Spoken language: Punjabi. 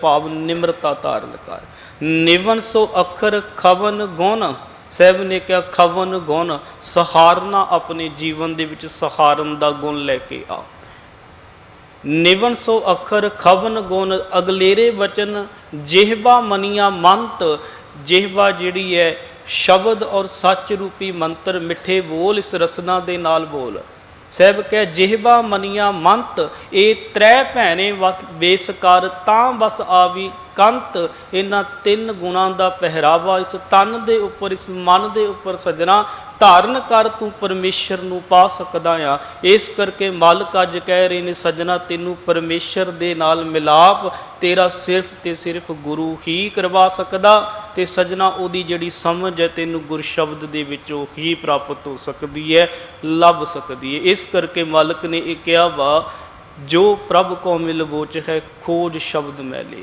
ਭਾਵ ਨਿਮਰਤਾ ਧਾਰਨ ਕਰ। ਨਿਵਨ ਸੋ ਅੱਖਰ ਖਵਨ ਗੁਣ, ਸਹਿਬ ਨੇ ਕਿਹਾ ਖਵਨ ਗੁਣ, ਸਹਾਰਨਾ ਆਪਣੇ ਜੀਵਨ ਦੇ ਵਿੱਚ ਸਹਾਰਨ ਦਾ ਗੁਣ ਲੈ ਕੇ ਆ। ਨਿਵਨ ਸੋ ਅੱਖਰ ਖਵਨ ਗੁਣ, ਅਗਲੇਰੇ ਵਚਨ ਜਿਹਵਾ ਮਨੀਆਂ ਮੰਤ ਜਿਹਵਾ ਜਿਹੜੀ ਹੈ ਸ਼ਬਦ ਔਰ ਸੱਚ ਰੂਪੀ ਮੰਤਰ ਮਿੱਠੇ ਬੋਲ ਇਸ ਰਸਨਾ ਦੇ ਨਾਲ ਬੋਲ। ਸਹਿਬ ਕਹਿ ਜਿਹਵਾ ਮਨੀਆਂ ਮੰਤ, ਇਹ ਤ੍ਰੈ ਭੈਣੇ ਵਸ ਬੇਸਕਾਰ ਤਾਂ ਬਸ ਆਵੀ ਕੰਤ। ਇਹਨਾਂ ਤਿੰਨ ਗੁਣਾਂ ਦਾ ਪਹਿਰਾਵਾ, ਇਸ ਤਨ ਦੇ ਉੱਪਰ, ਇਸ ਮਨ ਦੇ ਉੱਪਰ ਸਜਣਾ ਧਾਰਨ ਕਰ ਤੂੰ ਪਰਮੇਸ਼ਰ ਨੂੰ ਪਾ ਸਕਦਾ ਆ। ਇਸ ਕਰਕੇ ਮਾਲਕ ਅੱਜ ਕਹਿ ਰਹੇ ਨੇ, ਸਜਣਾ, ਤੈਨੂੰ ਪਰਮੇਸ਼ਰ ਦੇ ਨਾਲ ਮਿਲਾਪ ਤੇਰਾ ਸਿਰਫ ਤੇ ਸਿਰਫ ਗੁਰੂ ਹੀ ਕਰਵਾ ਸਕਦਾ ਤੇ ਸਜਣਾ, ਉਹਦੀ ਜਿਹੜੀ ਸਮਝ ਹੈ ਤੈਨੂੰ ਗੁਰ ਸ਼ਬਦ ਦੇ ਵਿੱਚੋਂ ਹੀ ਪ੍ਰਾਪਤ ਹੋ ਸਕਦੀ ਹੈ, ਲੱਭ ਸਕਦੀ ਹੈ। ਇਸ ਕਰਕੇ ਮਾਲਕ ਨੇ ਇਹ ਕਿਹਾ ਵਾ, ਜੋ ਪ੍ਰਭ ਕੋ ਮਿਲ ਬੋਚ ਹੈ, ਖੋਜ ਸ਼ਬਦ ਮੈਲੇ